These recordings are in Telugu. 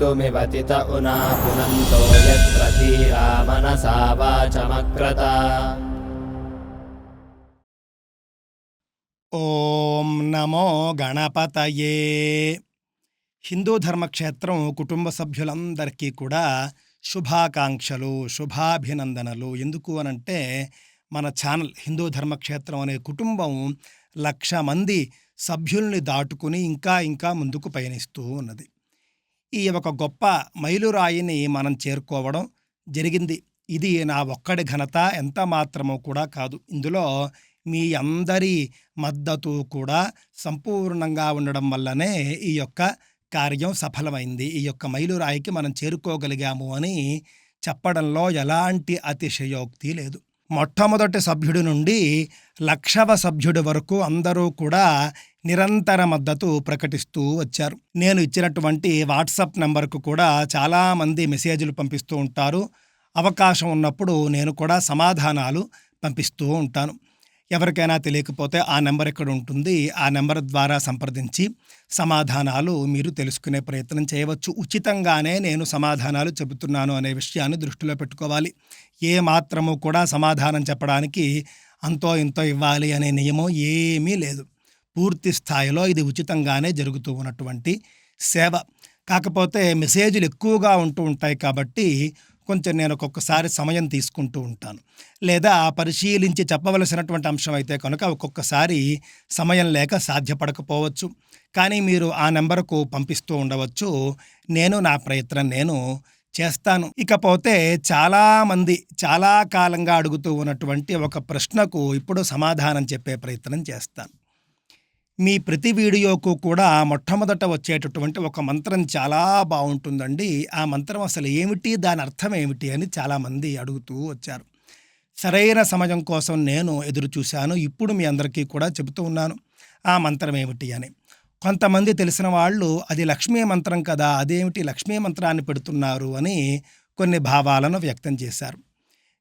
सक्तुमिवतित उना पुनन्तो यत्र धीरा मनसा वाचमक्रता ఓం నమో గణపతయే హిందూ ధర్మక్షేత్రం కుటుంబ సభ్యులందరికీ కూడా శుభాకాంక్షలు శుభాభినందనలు ఎందుకు అనంటే మన ఛానల్ హిందూ ధర్మక్షేత్రం అనే కుటుంబం లక్ష మంది సభ్యుల్ని దాటుకుని ఇంకా ఇంకా ముందుకు పయనిస్తూ ఉన్నది ఈ ఒక గొప్ప మైలురాయిని మనం చేరుకోవడం జరిగింది. ఇది నా ఒక్కడి ఘనత ఎంత మాత్రమో కూడా కాదు. ఇందులో మీ అందరి మద్దతు కూడా సంపూర్ణంగా ఉండడం వల్లనే ఈ యొక్క కార్యం సఫలమైంది. ఈ యొక్క మైలురాయికి మనం చేరుకోగలిగాము అని చెప్పడంలో ఎలాంటి అతిశయోక్తి లేదు. మొట్టమొదటి సభ్యుడి నుండి లక్షవ సభ్యుడి వరకు అందరూ కూడా నిరంతర మద్దతు ప్రకటిస్తూ వచ్చారు. నేను ఇచ్చినటువంటి వాట్సాప్ నెంబర్కు కూడా చాలామంది మెసేజ్లు పంపిస్తూ ఉంటారు. అవకాశం ఉన్నప్పుడు నేను కూడా సమాధానాలు పంపిస్తూ ఉంటాను. ఎవరికైనా తెలియకపోతే ఆ నెంబర్ ఎక్కడ ఉంటుంది? ఆ నెంబర్ ద్వారా సంప్రదించి సమాధానాలు మీరు తెలుసుకునే ప్రయత్నం చేయవచ్చు. ఉచితంగానే నేను సమాధానాలు చెబుతున్నాను అనే విషయాన్ని దృష్టిలో పెట్టుకోవాలి. ఏ మాత్రము కూడా సమాధానం చెప్పడానికి అంతో ఇంతో ఇవ్వాలి అనే నియమం ఏమీ లేదు. పూర్తి స్థాయిలో ఇది ఉచితంగానే జరుగుతూ ఉన్నటువంటి సేవ. కాకపోతే మెసేజ్లు ఎక్కువగా ఉంటూ ఉంటాయి కాబట్టి కొంచెం నేను ఒక్కొక్కసారి సమయం తీసుకుంటూ ఉంటాను. లేదా పరిశీలించి చెప్పవలసినటువంటి అంశం అయితే కనుక ఒక్కొక్కసారి సమయం లేక సాధ్యపడకపోవచ్చు. కానీ మీరు ఆ నెంబర్కు పంపిస్తూ ఉండవచ్చు. నేను నా ప్రయత్నం నేను చేస్తాను. ఇకపోతే చాలామంది చాలా కాలంగా అడుగుతూ ఉన్నటువంటి ఒక ప్రశ్నకు ఇప్పుడు సమాధానం చెప్పే ప్రయత్నం చేస్తాను. మీ ప్రతి వీడియోకు కూడా మొట్టమొదట వచ్చేటటువంటి ఒక మంత్రం చాలా బాగుంటుందండి. ఆ మంత్రం అసలు ఏమిటి? దాని అర్థం ఏమిటి? అని చాలామంది అడుగుతూ వచ్చారు. సరైన సమయం కోసం నేను ఎదురు చూశాను. ఇప్పుడు మీ అందరికీ కూడా చెబుతూ ఉన్నాను. ఆ మంత్రం ఏమిటి అని. కొంతమంది తెలిసిన వాళ్ళు అది లక్ష్మీ మంత్రం కదా అదేమిటి లక్ష్మీ మంత్రాన్ని పెడుతున్నారు అని కొన్ని భావాలను వ్యక్తం చేశారు.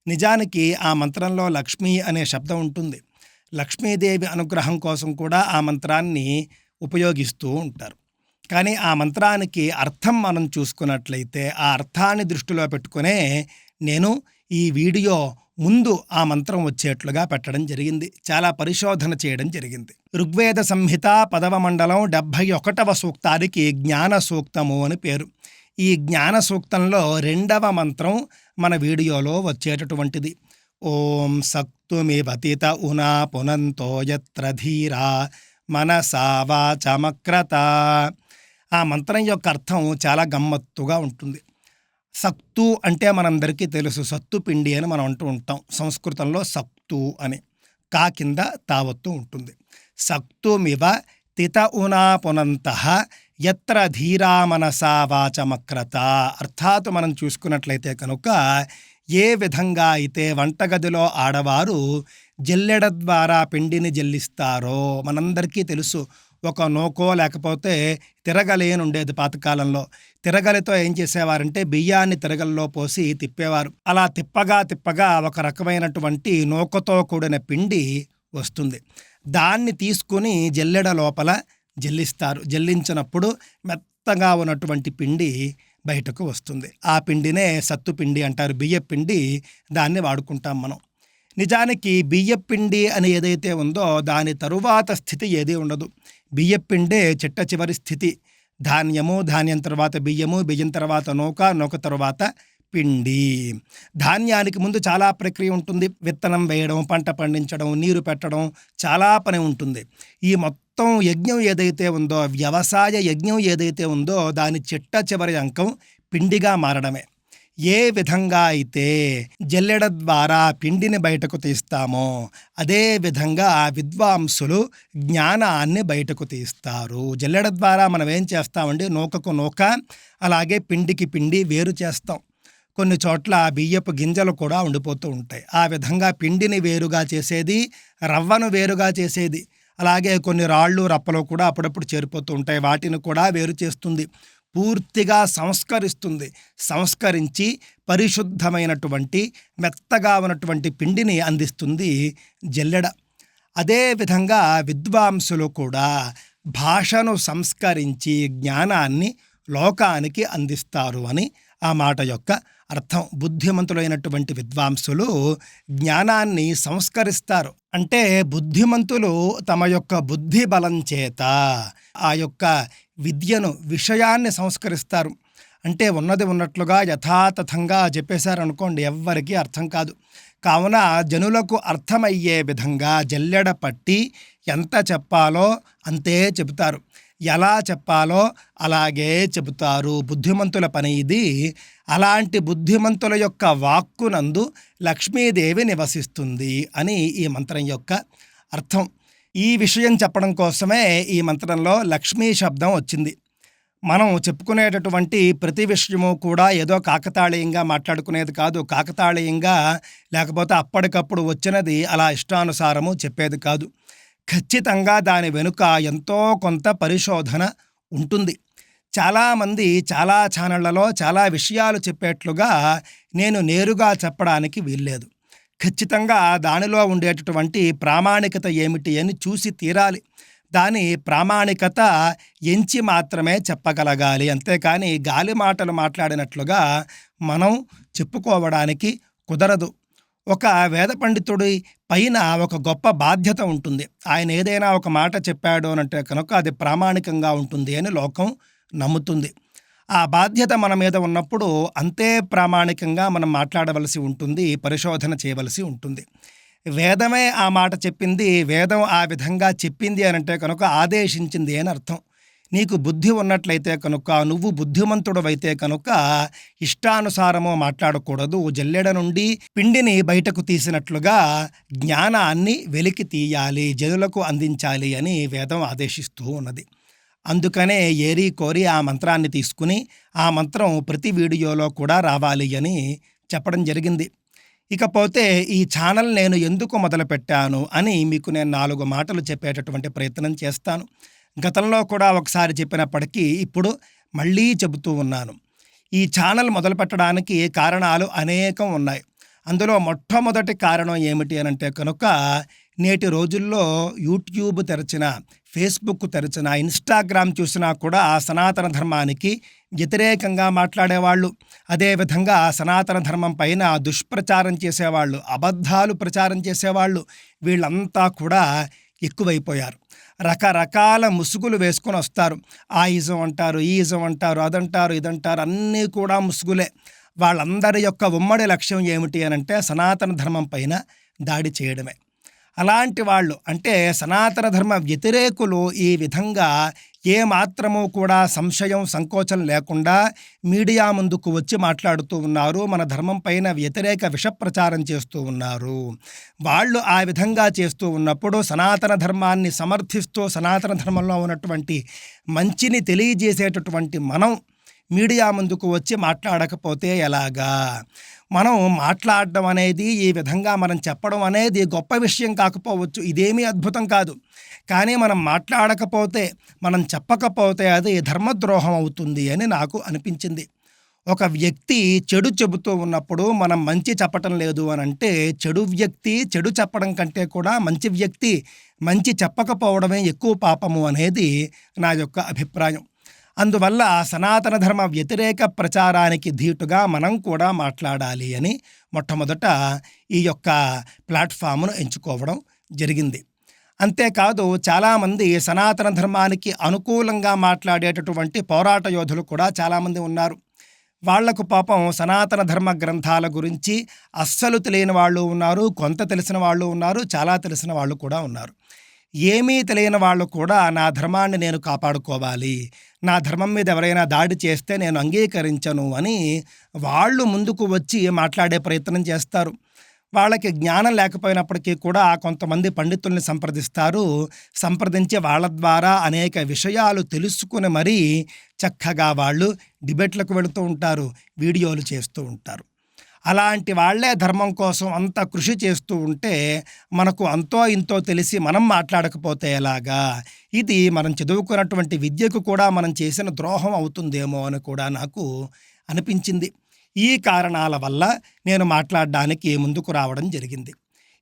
నిజానికి ఆ మంత్రంలో లక్ష్మీ అనే శబ్దం ఉంటుంది. లక్ష్మీదేవి అనుగ్రహం కోసం కూడా ఆ మంత్రాన్ని ఉపయోగిస్తూ ఉంటారు. కానీ ఆ మంత్రానికి అర్థం మనం చూసుకున్నట్లయితే ఆ అర్థాన్ని దృష్టిలో పెట్టుకునే నేను ఈ వీడియో ముందు ఆ మంత్రం వచ్చేట్లుగా పెట్టడం జరిగింది. చాలా పరిశోధన చేయడం జరిగింది. ఋగ్వేద సంహిత పదవ మండలం డెబ్భై ఒకటవ సూక్తానికి జ్ఞాన సూక్తము అని పేరు. ఈ జ్ఞాన సూక్తంలో రెండవ మంత్రం మన వీడియోలో వచ్చేటటువంటిది. ఓం సక్తుమివతిత ఉనా పునంతో యత్ర ధీరా మనసా వాచమక్రత ఆ మంత్రం యొక్క అర్థం చాలా గమ్మత్తుగా ఉంటుంది. సక్తు అంటే మనందరికీ తెలుసు. సత్తు పిండి అని మనం అంటూ ఉంటాం. సంస్కృతంలో సక్తు అని. కా కింద తావత్తు ఉంటుంది. సక్తుమివ తిత ఉనా పునంత ఎత్ర ధీరా మనసా వాచమక్రత. అర్థాత్ మనం చూసుకున్నట్లయితే కనుక ఏ విధంగా అయితే వంటగదిలో ఆడవారు జల్లెడ ద్వారా పిండిని జల్లిస్తారో మనందరికీ తెలుసు. ఒక నోకో లేకపోతే తిరగలేని ఉండేది పాతకాలంలో. తిరగలితో ఏం చేసేవారంటే బియ్యాన్ని తిరగల్లో పోసి తిప్పేవారు. అలా తిప్పగా తిప్పగా ఒక రకమైనటువంటి నూకతో కూడిన పిండి వస్తుంది. దాన్ని తీసుకుని జల్లెడ లోపల జల్లిస్తారు. జల్లించినప్పుడు మెత్తగా ఉన్నటువంటి పిండి బయటకు వస్తుంది. ఆ పిండినే సత్తుపిండి అంటారు. బియ్యపిండి దాన్ని వాడుకుంటాం మనం. నిజానికి బియ్యపిండి అని ఏదైతే ఉందో దాని తరువాత స్థితి ఏదీ ఉండదు. బియ్యపిండే చిట్ట చివరి స్థితి. ధాన్యము ధాన్యం తర్వాత బియ్యము బియ్యం తర్వాత నూక నూక తర్వాత పిండి. ధాన్యానికి ముందు చాలా ప్రక్రియ ఉంటుంది. విత్తనం వేయడం పంట పండించడం నీరు పెట్టడం చాలా పని ఉంటుంది. ఈ మొత్తం మొత్తం యజ్ఞం ఏదైతే ఉందో వ్యవసాయ యజ్ఞం ఏదైతే ఉందో దాని చిట్ట చివరి అంకం పిండిగా మారడమే. ఏ విధంగా అయితే జల్లెడ ద్వారా పిండిని బయటకు తీస్తామో అదే విధంగా విద్వాంసులు జ్ఞానాన్ని బయటకు తీస్తారు. జల్లెడ ద్వారా మనం ఏం చేస్తామండి? నూకకు నూక అలాగే పిండికి పిండి వేరు చేస్తాం. కొన్ని చోట్ల బియ్యపు గింజలు కూడా ఉండిపోతూ ఉంటాయి. ఆ విధంగా పిండిని వేరుగా చేసేది రవ్వను వేరుగా చేసేది అలాగే కొన్ని రాళ్ళు రప్పలు కూడా అప్పుడప్పుడు చేరిపోతూ ఉంటాయి. వాటిని కూడా వేరు చేస్తుంది. పూర్తిగా సంస్కరిస్తుంది. సంస్కరించి పరిశుద్ధమైనటువంటి మెత్తగా ఉన్నటువంటి పిండిని అందిస్తుంది జల్లెడ. అదేవిధంగా విద్వాంసులు కూడా భాషను సంస్కరించి జ్ఞానాన్ని లోకానికి అందిస్తారు అని ఆ మాట యొక్క అర్థం బుద్ధిమంతులైనటువంటి విద్వాంసులు జ్ఞానాన్ని సంస్కరిస్తారు. అంటే బుద్ధిమంతులు తమ యొక్క బుద్ధి బలం చేత ఆ యొక్క విద్యను విషయాన్ని సంస్కరిస్తారు. అంటే ఉన్నది ఉన్నట్లుగా యథాతథంగా చెప్పేశారనుకోండి ఎవ్వరికీ అర్థం కాదు. కావున జనులకు అర్థమయ్యే విధంగా జల్లెడ పట్టి ఎంత చెప్పాలో అంతే చెబుతారు. ఎలా చెప్పాలో అలాగే చెబుతారు. బుద్ధిమంతుల పని ఇది. అలాంటి బుద్ధిమంతుల యొక్క వాక్కునందు లక్ష్మీదేవి నివసిస్తుంది అని ఈ మంత్రం యొక్క అర్థం. ఈ విషయం చెప్పడం కోసమే ఈ మంత్రంలో లక్ష్మీ శబ్దం వచ్చింది. మనం చెప్పుకునేటటువంటి ప్రతి విషయము కూడా ఏదో కాకతాళీయంగా మాట్లాడుకునేది కాదు. కాకతాళీయంగా లేకపోతే అప్పటికప్పుడు వచ్చినది అలా ఇష్టానుసారము చెప్పేది కాదు. ఖచ్చితంగా దాని వెనుక ఎంతో కొంత పరిశోధన ఉంటుంది. చాలామంది చాలా ఛానళ్ళలో చాలా విషయాలు చెప్పేట్లుగా నేను నేరుగా చెప్పడానికి వీల్లేదు. ఖచ్చితంగా దానిలో ఉండేటటువంటి ప్రామాణికత ఏమిటి అని చూసి తీరాలి. దాని ప్రామాణికత ఎంచి మాత్రమే చెప్పగలగాలి. అంతేకాని గాలి మాటలు మాట్లాడినట్లుగా మనం చెప్పుకోవడానికి కుదరదు. ఒక వేద పండితుడి పైన ఒక గొప్ప బాధ్యత ఉంటుంది. ఆయన ఏదైనా ఒక మాట చెప్పాడు అని అంటే కనుక అది ప్రామాణికంగా ఉంటుంది అని లోకం నమ్ముతుంది. ఆ బాధ్యత మన మీద ఉన్నప్పుడు అంతే ప్రామాణికంగా మనం మాట్లాడవలసి ఉంటుంది పరిశోధన చేయవలసి ఉంటుంది. వేదమే ఆ మాట చెప్పింది వేదం ఆ విధంగా చెప్పింది అని అంటే కనుక ఆదేశించింది అని అర్థం. నీకు బుద్ధి ఉన్నట్లయితే కనుక నువ్వు బుద్ధిమంతుడవైతే కనుక ఇష్టానుసారము మాట్లాడకూడదు. జల్లెడ నుండి పిండిని బయటకు తీసినట్లుగా జ్ఞానాన్ని వెలికి తీయాలి జనులకు అందించాలి అని వేదం ఆదేశిస్తూ ఉన్నది. అందుకనే ఏరి కోరి ఆ మంత్రాన్ని తీసుకుని ఆ మంత్రం ప్రతి వీడియోలో కూడా రావాలి అని చెప్పడం జరిగింది. ఇకపోతే ఈ ఛానల్ నేను ఎందుకు మొదలుపెట్టాను అని మీకు నేను నాలుగు మాటలు చెప్పేటటువంటి ప్రయత్నం చేస్తాను. గతంలో కూడా ఒకసారి చెప్పినప్పటికీ ఇప్పుడు మళ్ళీ చెబుతూ ఉన్నాను. ఈ ఛానల్ మొదలుపెట్టడానికి కారణాలు అనేకం ఉన్నాయి. అందులో మొట్టమొదటి కారణం ఏమిటి అని అంటే కనుక నేటి రోజుల్లో యూట్యూబ్ తెరచిన ఫేస్బుక్ తెరచిన ఇన్స్టాగ్రామ్ చూసినా కూడా ఆ సనాతన ధర్మానికి వ్యతిరేకంగా మాట్లాడేవాళ్ళు. అదేవిధంగా సనాతన ధర్మం పైన దుష్ప్రచారం చేసేవాళ్ళు అబద్ధాలు ప్రచారం చేసేవాళ్ళు వీళ్ళంతా కూడా ఎక్కువైపోయారు. రకరకాల ముసుగులు వేసుకొని వస్తారు. ఆ ఈజం అంటారు ఈ ఈజం అంటారు అదంటారు ఇదంటారు అన్నీ కూడా ముసుగులే. వాళ్ళందరి యొక్క ఉమ్మడి లక్ష్యం ఏమిటి అని అంటే సనాతన ధర్మం పైన దాడి చేయడమే. అలాంటి వాళ్ళు అంటే సనాతన ధర్మ వ్యతిరేకులు ఈ విధంగా ఏ మాత్రము కూడా సంశయం సంకోచం లేకుండా మీడియా ముందుకు వచ్చి మాట్లాడుతూ ఉన్నారు. మన ధర్మం పైన వ్యతిరేక విష ప్రచారం చేస్తూ ఉన్నారు. వాళ్ళు ఆ విధంగా చేస్తూ ఉన్నప్పుడు సనాతన ధర్మాన్ని సమర్థిస్తూ సనాతన ధర్మంలో ఉన్నటువంటి మంచిని తెలియజేసేటటువంటి మనం మీడియా ముందుకు వచ్చి మాట్లాడకపోతే ఎలాగా? మనం మాట్లాడడం అనేది ఈ విధంగా మనం చెప్పడం అనేది గొప్ప విషయం కాకపోవచ్చు. ఇదేమీ అద్భుతం కాదు. కానీ మనం మాట్లాడకపోతే మనం చెప్పకపోతే అది ధర్మద్రోహం అవుతుంది అని నాకు అనిపించింది. ఒక వ్యక్తి చెడు చెబుతూ ఉన్నప్పుడు మనం మంచి చెప్పటం లేదు అని అంటే చెడు వ్యక్తి చెడు చెప్పడం కంటే కూడా మంచి వ్యక్తి మంచి చెప్పకపోవడమే ఎక్కువ పాపము అనేది నా యొక్క అభిప్రాయం. అందువల్ల సనాతన ధర్మ వ్యతిరేక ప్రచారానికి ధీటుగా మనం కూడా మాట్లాడాలి అని మొట్టమొదట ఈ యొక్క ప్లాట్ఫామ్ను ఎంచుకోవడం జరిగింది. అంతేకాదు చాలామంది సనాతన ధర్మానికి అనుకూలంగా మాట్లాడేటటువంటి పోరాట యోధులు కూడా చాలామంది ఉన్నారు. వాళ్ళకు పాపం సనాతన ధర్మ గ్రంథాల గురించి అస్సలు తెలియని వాళ్ళు ఉన్నారు కొంత తెలిసిన వాళ్ళు ఉన్నారు చాలా తెలిసిన వాళ్ళు కూడా ఉన్నారు. ఏమీ తెలియని వాళ్ళు కూడా నా ధర్మాన్ని నేను కాపాడుకోవాలి. నా ధర్మం మీద ఎవరైనా దాడి చేస్తే నేను అంగీకరించను అని వాళ్ళు ముందుకు వచ్చి మాట్లాడే ప్రయత్నం చేస్తారు. వాళ్ళకి జ్ఞానం లేకపోయినప్పటికీ కూడా కొంతమంది పండితుల్ని సంప్రదిస్తారు. సంప్రదించి వాళ్ళ ద్వారా అనేక విషయాలు తెలుసుకుని మరీ చక్కగా వాళ్ళు డిబేట్లకు వెళుతూ ఉంటారు వీడియోలు చేస్తూ ఉంటారు. అలాంటి వాళ్ళే ధర్మం కోసం అంత కృషి చేస్తూ ఉంటే మనకు అంతో ఇంతో తెలిసి మనం మాట్లాడకపోతే ఎలాగా? ఇది మనం చదువుకున్నటువంటి విద్యకు కూడా మనం చేసిన ద్రోహం అవుతుందేమో అని కూడా నాకు అనిపించింది. ఈ కారణాల వల్ల నేను మాట్లాడడానికి ముందుకు రావడం జరిగింది.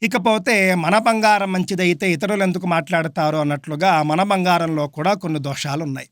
ఇకపోతే మన బంగారం మంచిదైతే ఇతరులు ఎందుకు మాట్లాడతారు అన్నట్లుగా మన బంగారంలో కూడా కొన్ని దోషాలు ఉన్నాయి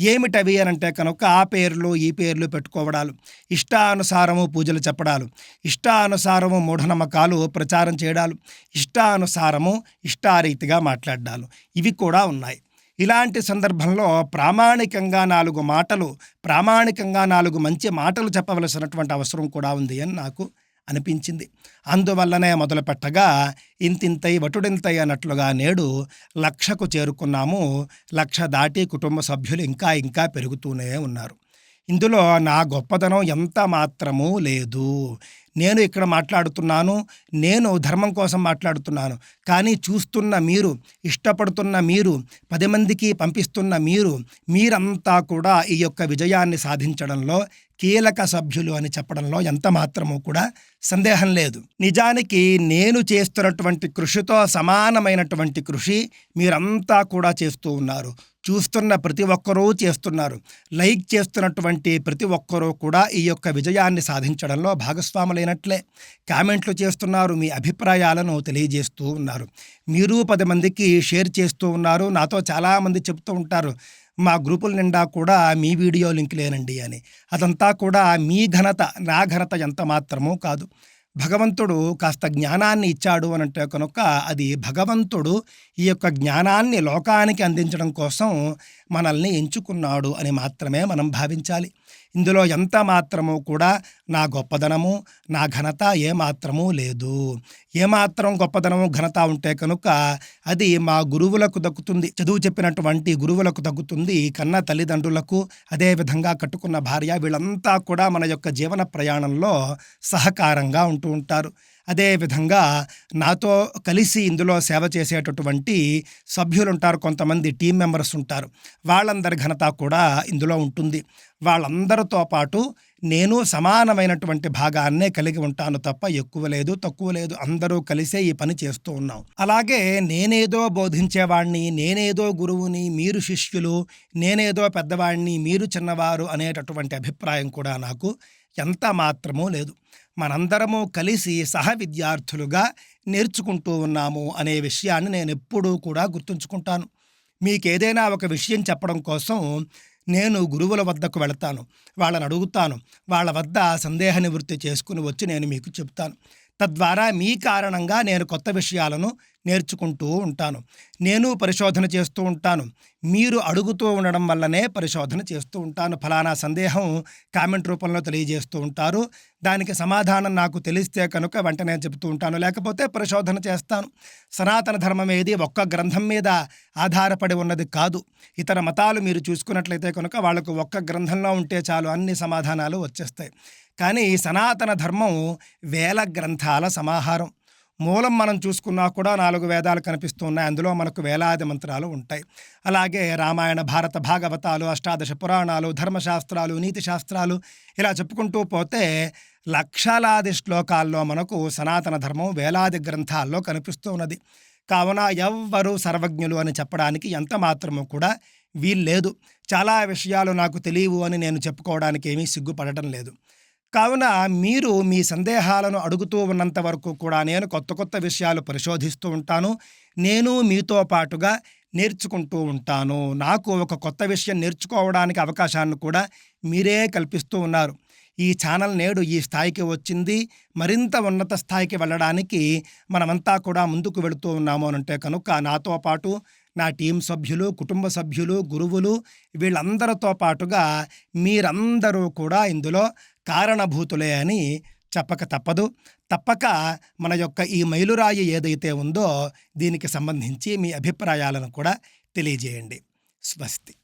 ఏమిటవి అని అంటే కనుక ఆ పేర్లు ఈ పేర్లు పెట్టుకోవడాలు. ఇష్టానుసారము పూజలు చెప్పడాలు. ఇష్టానుసారము మూఢనమ్మకాలు ప్రచారం చేయడాలు. ఇష్టానుసారము ఇష్టారీతిగా మాట్లాడాలు. ఇవి కూడా ఉన్నాయి. ఇలాంటి సందర్భంలో ప్రామాణికంగా నాలుగు మాటలు ప్రామాణికంగా నాలుగు మంచి మాటలు చెప్పవలసినటువంటి అవసరం కూడా ఉంది అని నాకు అనిపించింది. అందువల్లనే మొదలుపెట్టగా ఇంతింతై వటుడింతై అన్నట్లుగా నేడు లక్షకు చేరుకున్నాము. లక్ష దాటి కుటుంబ సభ్యులు ఇంకా ఇంకా పెరుగుతూనే ఉన్నారు. ఇందులో నా గొప్పదనం ఎంత మాత్రమూ లేదు. నేను ఇక్కడ మాట్లాడుతున్నాను నేను ధర్మం కోసం మాట్లాడుతున్నాను. కానీ చూస్తున్న మీరు ఇష్టపడుతున్న మీరు పది మందికి పంపిస్తున్న మీరు మీరంతా కూడా ఈ యొక్క విజయాన్ని సాధించడంలో కీలక సభ్యులు అని చెప్పడంలో ఎంత మాత్రమూ కూడా సందేహం లేదు. నిజానికి నేను చేస్తున్నటువంటి కృషితో సమానమైనటువంటి కృషి మీరంతా కూడా చేస్తూ ఉన్నారు. చూస్తున్న ప్రతి ఒక్కరూ చేస్తున్నారు. లైక్ చేస్తున్నటువంటి ప్రతి ఒక్కరూ కూడా ఈ యొక్క విజయాన్ని సాధించడంలో భాగస్వాములైనట్లే. కామెంట్లు చేస్తున్నారు మీ అభిప్రాయాలను తెలియజేస్తూ ఉన్నారు. మీరు పది మందికి షేర్ చేస్తూ ఉన్నారు నాతో చాలామంది చెప్తూ ఉంటారు. మా గ్రూపుల నిండా కూడా మీ వీడియో లింకులేనండి అని. అదంతా కూడా మీ ఘనత నా ఘనత ఎంత మాత్రమూ కాదు. భగవంతుడు కాస్త జ్ఞానాన్ని ఇచ్చాడు అని అంటే కనుక అది భగవంతుడు ఈ యొక్క జ్ఞానాన్ని లోకానికి అందించడం కోసం మనల్ని ఎంచుకున్నాడు అని మాత్రమే మనం భావించాలి. ఇందులో ఎంత మాత్రము కూడా నా గొప్పదనము నా ఘనత ఏమాత్రమూ లేదు. ఏమాత్రం గొప్పదనము ఘనత ఉంటే కనుక అది మా గురువులకు దక్కుతుంది. చదువు చెప్పినటువంటి గురువులకు దక్కుతుంది. కన్న తల్లిదండ్రులకు అదేవిధంగా కట్టుకున్న భార్య వీళ్ళంతా కూడా మన యొక్క జీవన ప్రయాణంలో సహకారంగా ఉంటూ ఉంటారు. అదేవిధంగా నాతో కలిసి ఇందులో సేవ చేసేటటువంటి సభ్యులు ఉంటారు కొంతమంది టీం మెంబర్స్ ఉంటారు. వాళ్ళందరి ఘనత కూడా ఇందులో ఉంటుంది. వాళ్ళందరితో పాటు నేను సమానమైనటువంటి భాగాన్నే కలిగి ఉంటాను తప్ప ఎక్కువ లేదు తక్కువ లేదు. అందరూ కలిసే ఈ పని చేస్తూ ఉన్నాం. అలాగే నేనేదో బోధించేవాడిని నేనేదో గురువుని మీరు శిష్యులు నేనేదో పెద్దవాడిని మీరు చిన్నవారు అనేటటువంటి అభిప్రాయం కూడా నాకు ఎంత మాత్రమూ లేదు. మనందరము కలిసి సహ విద్యార్థులుగా నేర్చుకుంటూ ఉన్నాము అనే విషయాన్ని నేను ఎప్పుడూ కూడా గుర్తుంచుకుంటాను. మీకు ఏదైనా ఒక విషయం చెప్పడం కోసం నేను గురువుల వద్దకు వెళతాను. వాళ్ళని అడుగుతాను. వాళ్ళ వద్ద సందేహ నివృత్తి చేసుకుని వచ్చి నేను మీకు చెప్తాను. తద్వారా మీ కారణంగా నేను కొత్త విషయాలను నేర్చుకుంటూ ఉంటాను. నేను పరిశోధన చేస్తూ ఉంటాను. మీరు అడుగుతూ ఉండడం వల్లనే పరిశోధన చేస్తూ ఉంటాను. ఫలానా సందేహం కామెంట్ రూపంలో తెలియజేస్తూ ఉంటారు. దానికి సమాధానం నాకు తెలిస్తే కనుక వెంటనే చెబుతూ ఉంటాను. లేకపోతే పరిశోధన చేస్తాను. సనాతన ధర్మం ఏది ఒక్క గ్రంథం మీద ఆధారపడి ఉన్నది కాదు. ఇతర మతాలు మీరు చూసుకున్నట్లయితే కనుక వాళ్ళకు ఒక్క గ్రంథంలో ఉంటే చాలు అన్ని సమాధానాలు వచ్చేస్తాయి. కానీ సనాతన ధర్మం వేల గ్రంథాల సమాహారం. మూలం మనం చూసుకున్నా కూడా నాలుగు వేదాలు కనిపిస్తున్నాయి. అందులో మనకు వేలాది మంత్రాలు ఉంటాయి. అలాగే రామాయణ భారత భాగవతాలు అష్టాదశ పురాణాలు ధర్మశాస్త్రాలు నీతి శాస్త్రాలు ఇలా చెప్పుకుంటూ పోతే లక్షలాది శ్లోకాల్లో మనకు సనాతన ధర్మం వేలాది గ్రంథాల్లో కనిపిస్తూ ఉన్నది కావున ఎవ్వరూ సర్వజ్ఞులు అని చెప్పడానికి ఎంత మాత్రమూ కూడా వీల్లేదు. చాలా విషయాలు నాకు తెలియవు అని నేను చెప్పుకోవడానికి ఏమీ సిగ్గుపడటం లేదు. కావున మీరు మీ సందేహాలను అడుగుతూ ఉన్నంత వరకు కూడా నేను కొత్త కొత్త విషయాలు పరిశోధిస్తూ ఉంటాను. నేను మీతో పాటుగా నేర్చుకుంటూ ఉంటాను. నాకు ఒక కొత్త విషయం నేర్చుకోవడానికి అవకాశాన్ని కూడా మీరే కల్పిస్తూ ఉన్నారు. ఈ ఛానల్ నేడు ఈ స్థాయికి వచ్చింది. మరింత ఉన్నత స్థాయికి వెళ్ళడానికి మనమంతా కూడా ముందుకు వెళుతూ ఉన్నాము అంటే కనుక నాతో పాటు నా టీం సభ్యులు కుటుంబ సభ్యులు గురువులు వీళ్ళందరితో పాటుగా మీరందరూ కూడా ఇందులో కారణభూతులే అని చెప్పక తప్పదు. తప్పక మన యొక్క ఈ మైలురాయి ఏదైతే ఉందో దీనికి సంబంధించి మీ అభిప్రాయాలను కూడా తెలియజేయండి. స్వస్తి.